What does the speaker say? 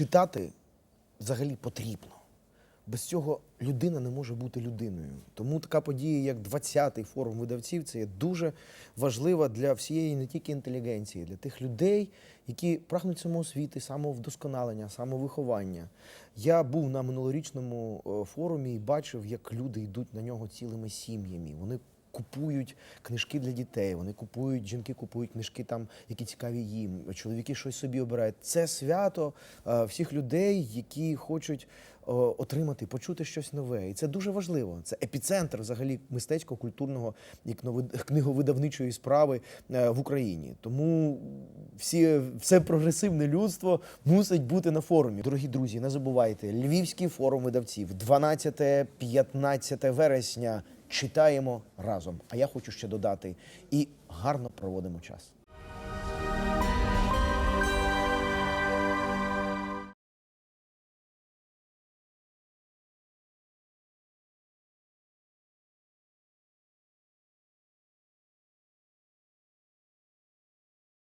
читати взагалі потрібно. Без цього людина не може бути людиною. Тому така подія, як 20-й форум видавців, це є дуже важлива для всієї не тільки інтелігенції, для тих людей, які прагнуть самоосвіти, самовдосконалення, самовиховання. Я був на минулорічному е, форумі і бачив, як люди йдуть на нього цілими сім'ями. Вони купують книжки для дітей, вони купують, жінки купують книжки там, які цікаві їм, чоловіки щось собі обирають. Це свято е, всіх людей, які хочуть е, отримати, почути щось нове. І це дуже важливо. Це епіцентр взагалі мистецько-культурного і кнови- книговидавничої справи е, в Україні. Тому всі, все прогресивне людство мусить бути на форумі. Дорогі друзі, не забувайте, Львівський форум видавців, 12-15 вересня. Читаємо разом. А я хочу ще додати і гарно проводимо час.